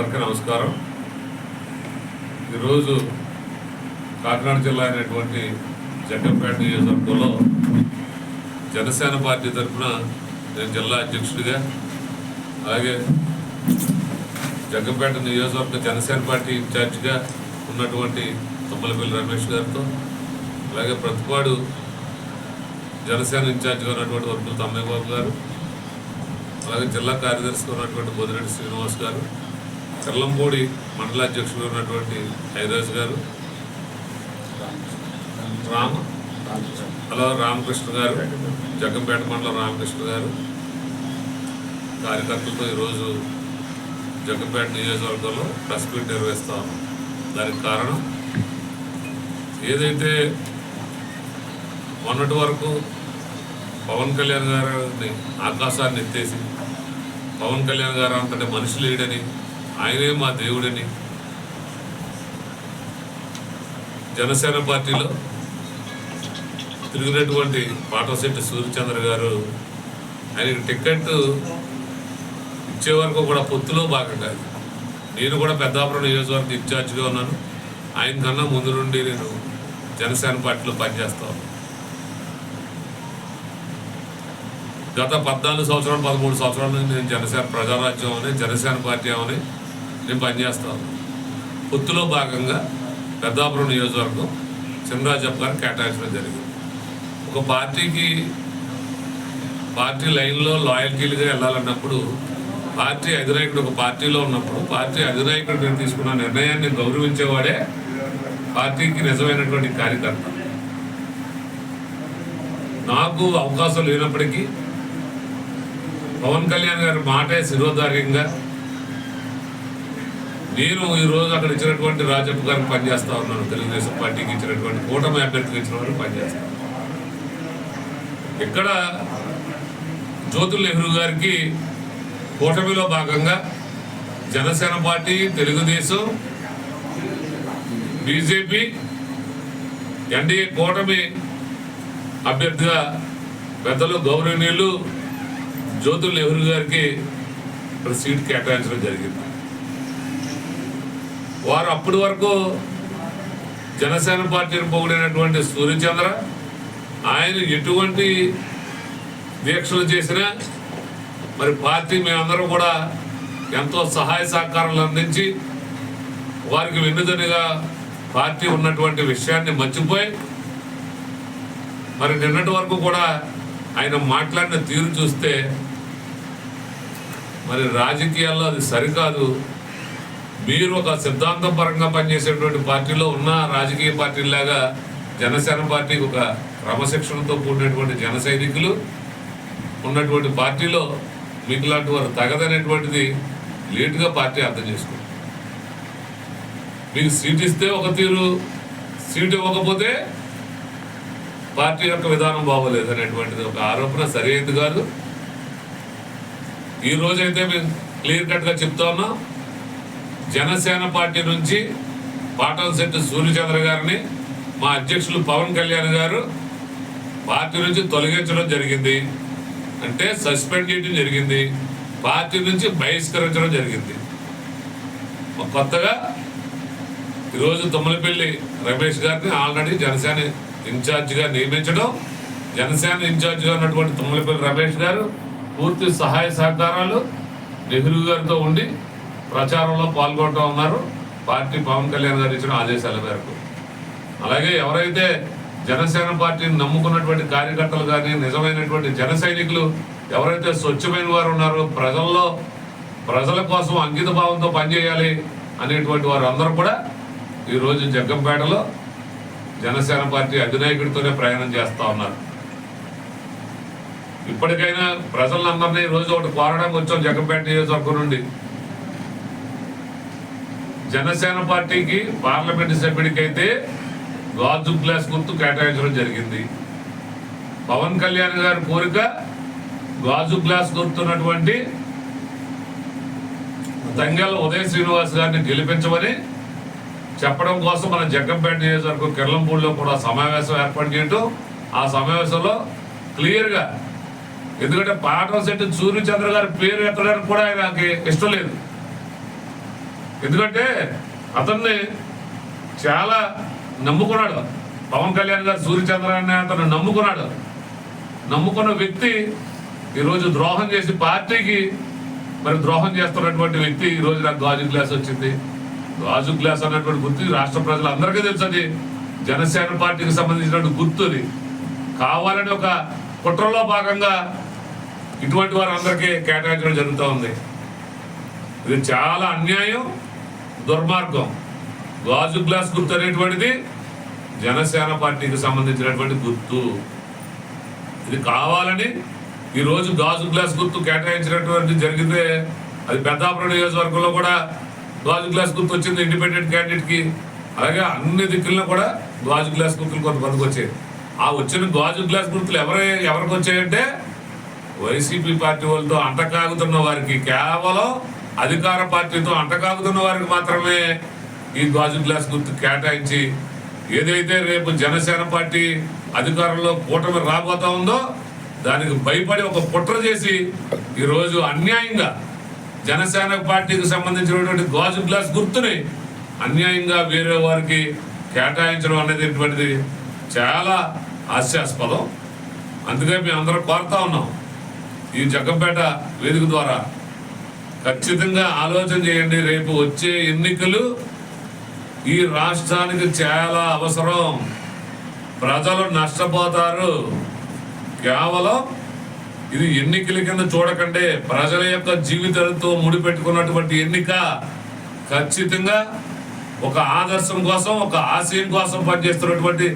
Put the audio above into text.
అందరికీ నమస్కారం. ఈరోజు కాకినాడ జిల్లా అయినటువంటి జగ్గంపేట నియోజకవర్గంలో జనసేన పార్టీ తరఫున నేను జిల్లా అధ్యక్షుడిగా అలాగే జగ్గంపేట నియోజకవర్గ జనసేన పార్టీ ఇన్ఛార్జిగా ఉన్నటువంటి తుమ్మలపల్లి రమేష్ గారితో అలాగే ప్రతిపాడు జనసేన ఇన్ఛార్జిగా ఉన్నటువంటి వర్కుల తమ్మయ్య బాబు గారు అలాగే జిల్లా కార్యదర్శిగా ఉన్నటువంటి బొదిరెడ్డి శ్రీనివాస్ గారు కర్లంపూడి మండల అధ్యక్షుడు ఉన్నటువంటి హైరాజ్ గారు రామ హలో రామకృష్ణ గారు జగ్గంపేట మండలం రామకృష్ణ గారు. కార్యకర్తలతో ఈరోజు జగ్గంపేట నియోజకవర్గంలో ప్రెస్ మీట్ నిర్వహిస్తా ఉన్నాం. దానికి కారణం ఏదైతే మొన్నటి వరకు పవన్ కళ్యాణ్ గారిని ఆకాశాన్ని ఎత్తేసి పవన్ కళ్యాణ్ గారు అంతటి మనిషి లేడని ఆయనే మా దేవుడని. జనసేన పార్టీలో తిరిగినటువంటి పాటశెట్టి సూర్యచంద్ర గారు ఆయనకి టికెట్ ఇచ్చే వరకు కూడా పొత్తులో భాగంగా నేను కూడా పెద్దాపురం నియోజకవర్గం ఇన్ఛార్జ్గా ఉన్నాను. ఆయన కన్నా ముందు నుండి నేను జనసేన పార్టీలో పనిచేస్తాను గత పద్నాలుగు సంవత్సరాలు పదమూడు సంవత్సరాల నుంచి నేను జనసేన ప్రజారాజ్యం అని జనసేన పార్టీ అని నేను పనిచేస్తాను. పొత్తులో భాగంగా పెద్దాపురం నియోజకవర్గం సింగరాజప్ప గారు కేటాయించడం జరిగింది. ఒక పార్టీకి పార్టీ లైన్లో లాయల్టీలుగా వెళ్ళాలన్నప్పుడు పార్టీ అధినాయకుడు ఒక పార్టీలో ఉన్నప్పుడు పార్టీ అధినాయకుడు నేను తీసుకున్న నిర్ణయాన్ని గౌరవించేవాడే పార్టీకి నిజమైనటువంటి కార్యకర్త. నాకు అవకాశం లేనప్పటికీ పవన్ కళ్యాణ్ గారి మాటే శిరోధార్యంగా నేను ఈరోజు అక్కడ ఇచ్చినటువంటి రాజప్ప గారికి పనిచేస్తా ఉన్నాను. తెలుగుదేశం పార్టీకి ఇచ్చినటువంటి కూటమి అభ్యర్థికి ఇచ్చిన వారికి పనిచేస్తాను ఇక్కడ జ్యోతుల్ నెహ్రూ గారికి కూటమిలో భాగంగా Janasena party Telugu Desam BJP NDA కూటమి అభ్యర్థిగా పెద్దలు గౌరవనీయులు జ్యోతుల్ నెహ్రూ గారికి ఇక్కడ సీట్ కేటాయించడం జరిగింది. వారు అప్పటి వరకు జనసేన పార్టీని పొగిడినటువంటి సూర్యచంద్ర ఆయన ఎటువంటి దీక్షలు చేసినా మరి పార్టీ మేమందరం కూడా ఎంతో సహాయ సహకారాలు అందించి వారికి వెన్నుదనిగా పార్టీ ఉన్నటువంటి విషయాన్ని మర్చిపోయి మరి నిన్నటి వరకు కూడా ఆయన మాట్లాడిన తీరు చూస్తే మరి రాజకీయాల్లో అది సరికాదు. మీరు ఒక సిద్ధాంతం పరంగా పనిచేసేటువంటి పార్టీలో ఉన్న రాజకీయ పార్టీలాగా జనసేన పార్టీకి ఒక క్రమశిక్షణతో కూడినటువంటి జన సైనికులు ఉన్నటువంటి పార్టీలో మీకు లాంటి వారు తగదనేటువంటిది లేటుగా పార్టీ అర్థం చేసుకుంది. మీకు సీట్ ఇస్తే ఒక తీరు సీట్ ఇవ్వకపోతే పార్టీ యొక్క విధానం బాగోలేదు అనేటువంటిది ఒక ఆరోపణ సరైనది కాదు. ఈ రోజైతే మేము క్లియర్ కట్గా చెప్తా ఉన్నాం. జనసేన పార్టీ నుంచి పాటలశెట్టి సూర్యచంద్ర గారిని మా అధ్యక్షులు పవన్ కళ్యాణ్ గారు పార్టీ నుంచి తొలగించడం జరిగింది. అంటే సస్పెండ్ చేయడం జరిగింది. పార్టీ నుంచి బహిష్కరించడం జరిగింది. కొత్తగా ఈరోజు తుమ్మలపల్లి రమేష్ గారిని ఆల్రెడీ జనసేన ఇన్ఛార్జిగా నియమించడం జనసేన ఇన్ఛార్జిగా ఉన్నటువంటి తుమ్మలపల్లి రమేష్ గారు పూర్తి సహాయ సహకారాలు నెహ్రూ గారితో ఉండి ప్రచారంలో పాల్గొంటూ ఉన్నారు. పార్టీ పవన్ కళ్యాణ్ గారు ఇచ్చిన ఆదేశాల మేరకు. అలాగే ఎవరైతే జనసేన పార్టీని నమ్ముకున్నటువంటి కార్యకర్తలు కానీ నిజమైనటువంటి జన సైనికులు ఎవరైతే స్వచ్ఛమైన వారు ఉన్నారో ప్రజల్లో ప్రజల కోసం అంకిత భావంతో పనిచేయాలి అనేటువంటి వారు అందరూ కూడా ఈరోజు జగ్గంపేటలో జనసేన పార్టీ అధినాయకుడితోనే ప్రయాణం చేస్తూ ఉన్నారు. ఇప్పటికైనా ప్రజలందరినీ ఈ రోజు ఒకటి కోరడానికి వచ్చాం జగ్గంపేట నియోజకవర్గం నుండి. జనసేన పార్టీకి పార్లమెంటు సభ్యుడికైతే గాజు గ్లాస్ గుర్తు కేటాయించడం జరిగింది. పవన్ కళ్యాణ్ గారి కోరిక గాజు గ్లాస్ గుర్తున్నటువంటి దంగల్ ఉదయ శ్రీనివాస్ గారిని గెలిపించమని చెప్పడం కోసం మన జగ్గంపేట నియోజకవర్గం కిర్లంపూడిలో కూడా సమావేశం ఏర్పాటు చేయటం ఆ సమావేశంలో క్లియర్గా ఎందుకంటే పాటల శెట్టి సూర్యచంద్ర గారి పేరు ఎత్తడానికి కూడా ఆయనకి ఇష్టం లేదు. ఎందుకంటే అతన్ని చాలా నమ్ముకున్నాడు. పవన్ కళ్యాణ్ గారు సూర్యచంద్ర అనే అతను నమ్ముకున్నాడు. నమ్ముకున్న వ్యక్తి ఈరోజు ద్రోహం చేసి పార్టీకి మరి ద్రోహం చేస్తున్నటువంటి వ్యక్తి ఈ రోజు నాకు గాజు గ్లాస్ వచ్చింది. గాజు గ్లాస్ అన్నటువంటి గుర్తు రాష్ట్ర ప్రజలందరికీ తెలుసు అది. జనసేన పార్టీకి సంబంధించినటువంటి గుర్తు అది. కావాలని ఒక కుట్రలో భాగంగా ఇటువంటి వారందరికీ కేటాయించడం జరుగుతూ ఉంది. ఇది చాలా అన్యాయం. దుర్మార్గం. గాజు గ్లాస్ గుర్తు అనేటువంటిది జనసేన పార్టీకి సంబంధించినటువంటి గుర్తు. ఇది కావాలని ఈరోజు గాజు గ్లాస్ గుర్తు కేటాయించినటువంటి జరిగితే అది పెద్దాపురం నియోజకవర్గంలో కూడా గాజు గ్లాస్ గుర్తు వచ్చింది ఇండిపెండెంట్ క్యాండిడేట్కి. అలాగే అన్ని దిక్కుల్లో కూడా గాజు గ్లాస్ గుర్తులు కొంతమందికి వచ్చాయి. ఆ వచ్చిన గాజు గ్లాస్ గుర్తులు ఎవరే ఎవరికి వచ్చాయంటే వైసీపీ పార్టీ వాళ్ళతో అంటకాగుతున్న వారికి. కేవలం అధికార పార్టీతో అంటకాగుతున్న వారికి మాత్రమే ఈ గాజు గ్లాస్ గుర్తు కేటాయించి ఏదైతే రేపు జనసేన పార్టీ అధికారంలో కూటమి రాబోతా ఉందో దానికి భయపడి ఒక కుట్ర చేసి ఈరోజు అన్యాయంగా జనసేన పార్టీకి సంబంధించినటువంటి గాజు గ్లాస్ గుర్తుని అన్యాయంగా వేరే వారికి కేటాయించడం అనేటువంటిది చాలా హాస్యాస్పదం. అందుకే మేము అందరం కోరుతా ఉన్నాం. ఈ జగ్గంపేట వేదిక ద్వారా ఖచ్చితంగా ఆలోచన చేయండి రేపు వచ్చే ఎన్నికలు ఈ రాష్ట్రానికి చాలా అవసరం. ప్రజలు నష్టపోతారు. కేవలం ఇది ఎన్నికల కింద చూడకండి. ప్రజల యొక్క జీవితాలతో ముడిపెట్టుకున్నటువంటి ఎన్నిక ఖచ్చితంగా ఒక ఆదర్శం కోసం ఒక ఆశయం కోసం పనిచేస్తున్నటువంటి